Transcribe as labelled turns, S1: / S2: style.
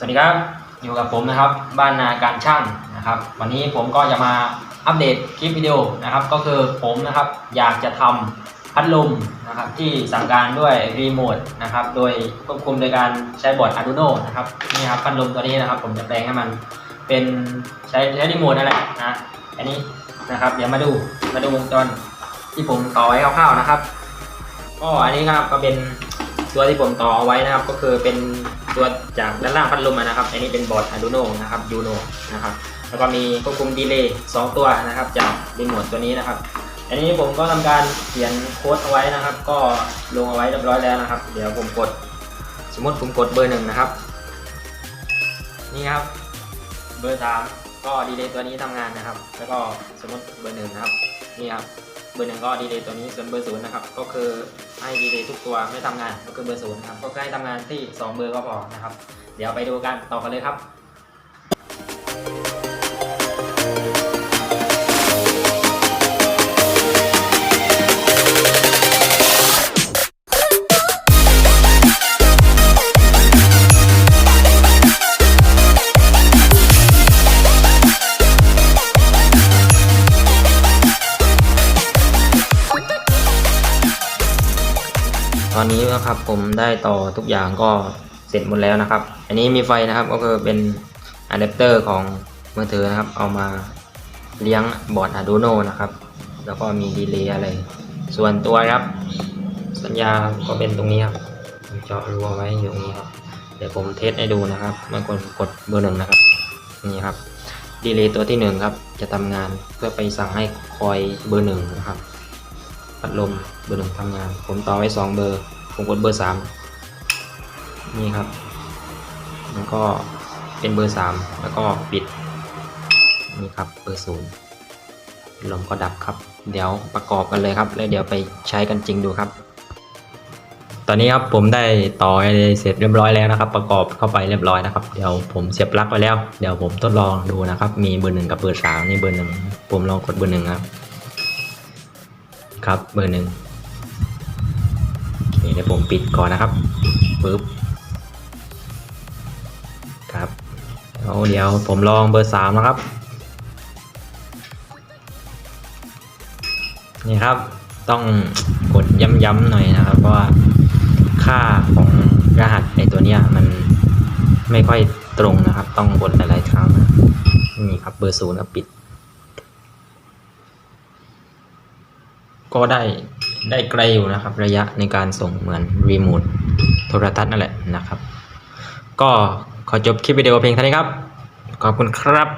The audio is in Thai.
S1: สวัสดีครับ อยู่กับผมนะครับ บ้านนาการช่างนะครับ วันนี้ผมก็จะมาอัปเดตคลิปวิดีโอนะครับ ก็คือผมนะครับอยากจะทำพัดลมนะครับที่สั่งการด้วยรีโมทนะครับ โดยควบคุมโดยการใช้บอร์ด Arduino นะครับนี่ครับพัดลมตัวนี้นะครับ ผมจะแปลงให้มันเป็นใช้ใช้รีโมทนั่นแหละนะอันนี้นะครับ เดี๋ยวมาดูมาดูวงจรที่ผมต่อไว้คร่าวๆนะครับก็อันนี้ครับก็เป็นตัวที่ผมต่อไว้นะครับ ก็คือเป็น ตัวจากด้านล่างพัดลมนะครับ อันนี้เป็นบอร์ด Arduino นะครับ Uno นะครับ แล้วก็มีควบคุมดีเลย์2ตัวนะครับ จากรีโมทตัวนี้นะครับ อันนี้ผมก็ทำการเขียนโค้ดเอาไว้นะครับ ก็ลงเอาไว้เรียบร้อยแล้วนะครับ เดี๋ยวผมกด สมมติผมกดเบอร์หนึ่งนะครับ นี่ครับ เบอร์สามก็ดีเลย์ตัวนี้ทำงานนะครับ แล้วก็สมมติเบอร์หนึ่งนะครับ นี่ครับ บอร์หนึ่งก็ดีเลย์ตัวนี้ส่วนเบอร์ศูนย์นะครับก็คือให้ดีเลย์ทุกตัวไม่ทำงานก็คือเบอร์ศูนย์ครับก็ให้ทำงานที่ 2 เบอร์ก็พอนะครับ เดี๋ยวไปดูกันต่อกันเลยครับ อนนี้นะครับผมได้ต่อทุกอย่างก็เสร็จหมดแล้วนะครับ อันนี้มีไฟนะครับก็คือเป็นอะแดปเตอร์ของมือถือนะครับ เอามาเลี้ยงบอร์ด Arduino นะครับ แล้วก็มีดีเลย์อะไร ส่วนตัวครับ สัญญาก็เป็นตรงนี้ครับเจาะรูไว้อยู่ตรงนี้ครับ เดี๋ยวผมเทสให้ดูนะครับเมื่อกดกดเบอร์หนึ่งนะครับ นี่ครับดีเลย์ตัวที่หนึ่งครับ จะทำงานเพื่อไปสั่งให้คอยเบอร์หนึ่งนะครับ พัดลมเบอร์หนึ่งทำงาน ผมต่อไว้สองเบอร์ ผมกดเบอร์สามนี่ครับแล้วก็เป็นเบอร์สามแล้วก็ปิด นี่ครับ เบอร์ศูนย์ลมก็ดับครับ เดี๋ยวประกอบกันเลยครับ แล้วเดี๋ยวไปใช้กันจริงดูครับ ตอนนี้ครับผมได้ต่อเสร็จเรียบร้อยแล้วนะครับ ประกอบเข้าไปเรียบร้อยนะครับ เดี๋ยวผมเสียบปลั๊กไว้แล้ว เดี๋ยวผมทดลองดูนะครับ มีเบอร์หนึ่งกับเบอร์สามนี่เบอร์หนึ่งผมลองกดเบอร์หนึ่งครับ ครับเบอร์หนึ่งเคเดี๋ยวผมปิดก่อนนะครับปึ๊บครับแล้เดี๋ยวผมลองเบอร์สามนะครับนี่ครับต้องกดย้ำๆหน่อยนะครับเพราะว่าค่าของรหัสในตัวเนี้ยมันไม่ค่อยตรงนะครับ ต้องกดหลายๆครั้งนะนี่ครับเบอร์ศูนย์แล้วปิด ก็ได้ได้ไกลอยู่นะครับ ระยะในการส่งเหมือนรีโมทโทรทัศน์นั่นแหละนะครับ ก็ขอจบคลิปวิดีโอเพียงเท่านี้ครับ ขอบคุณครับ